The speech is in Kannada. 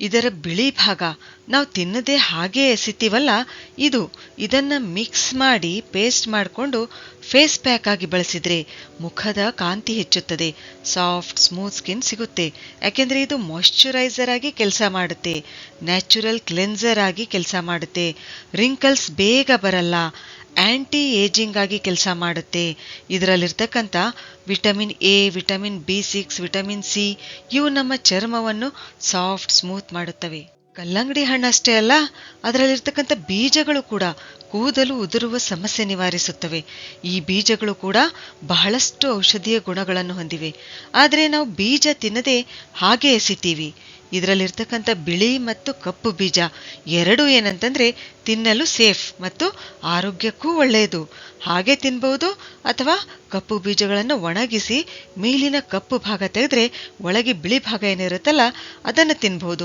ಇದರ ಬಿಳಿ ಭಾಗ ನಾವು ತಿನ್ನದೆ ಹಾಗೆ ಎಸಿತೀವಲ್ಲ? ಇದು ಇದನ್ನ ಮಿಕ್ಸ್ ಮಾಡಿ ಪೇಸ್ಟ್ ಮಾಡಿಕೊಂಡು ಫೇಸ್ ಪ್ಯಾಕ್ ಆಗಿ ಬಳಸಿದ್ರೆ ಮುಖದ ಕಾಂತಿ ಹೆಚ್ಚುತ್ತದೆ ಸಾಫ್ಟ್ ಸ್ಮೂತ್ ಸ್ಕಿನ್ ಸಿಗುತ್ತೆ. ಯಾಕೆಂದರೆ ಇದು ಮಾಯಿಶ್ಚರೈಸರ್ ಆಗಿ ಕೆಲಸ ಮಾಡುತ್ತೆ ನ್ಯಾಚುರಲ್ ಕ್ಲೆನ್ಸರ್ ಆಗಿ ಕೆಲಸ ಮಾಡುತ್ತೆ. ರಿಂಕಲ್ಸ್ ಬೇಗ ಬರಲ್ಲ ಆಂಟಿ ಏಜಿಂಗ್ ಆಗಿ ಕೆಲಸ ಮಾಡುತ್ತೆ. ಇದರಲ್ಲಿರ್ತಕ್ಕಂಥ vitamin A, vitamin B six, vitamin C, ಇವು ನಮ್ಮ ಚರ್ಮವನ್ನು ಸಾಫ್ಟ್, ಸ್ಮೂತ್ ಮಾಡುತ್ತವೆ. ಕಲ್ಲಂಗಡಿ ಹಣ್ಣಷ್ಟೇ ಅಲ್ಲ, ಅದರಲ್ಲಿರ್ತಕ್ಕಂಥ ಬೀಜಗಳು ಕೂಡ ಕೂದಲು ಉದುರುವ ಸಮಸ್ಯೆ ನಿವಾರಿಸುತ್ತವೆ. ಈ ಬೀಜಗಳು ಕೂಡ ಬಹಳಷ್ಟು ಔಷಧೀಯ ಗುಣಗಳನ್ನು ಹೊಂದಿವೆ. ಆದರೆ ನಾವು ಬೀಜ ತಿನ್ನದೆ ಹಾಗೆ ಎಸಿತೀವಿ. ಇದರಲ್ಲಿರ್ತಕ್ಕಂಥ ಬಿಳಿ ಮತ್ತು ಕಪ್ಪು ಬೀಜ ಎರಡೂ ಏನಂತಂದ್ರೆ ತಿನ್ನಲು ಸೇಫ್ ಮತ್ತು ಆರೋಗ್ಯಕ್ಕೂ ಒಳ್ಳೆಯದು. ಹಾಗೆ ತಿನ್ಬಹುದು ಅಥವಾ ಕಪ್ಪು ಬೀಜಗಳನ್ನು ಒಣಗಿಸಿ, ಮೇಲಿನ ಕಪ್ಪು ಭಾಗ ತೆಗೆದ್ರೆ ಒಳಗೆ ಬಿಳಿ ಭಾಗ ಏನಿರುತ್ತಲ್ಲ, ಅದನ್ನು ತಿನ್ಬಹುದು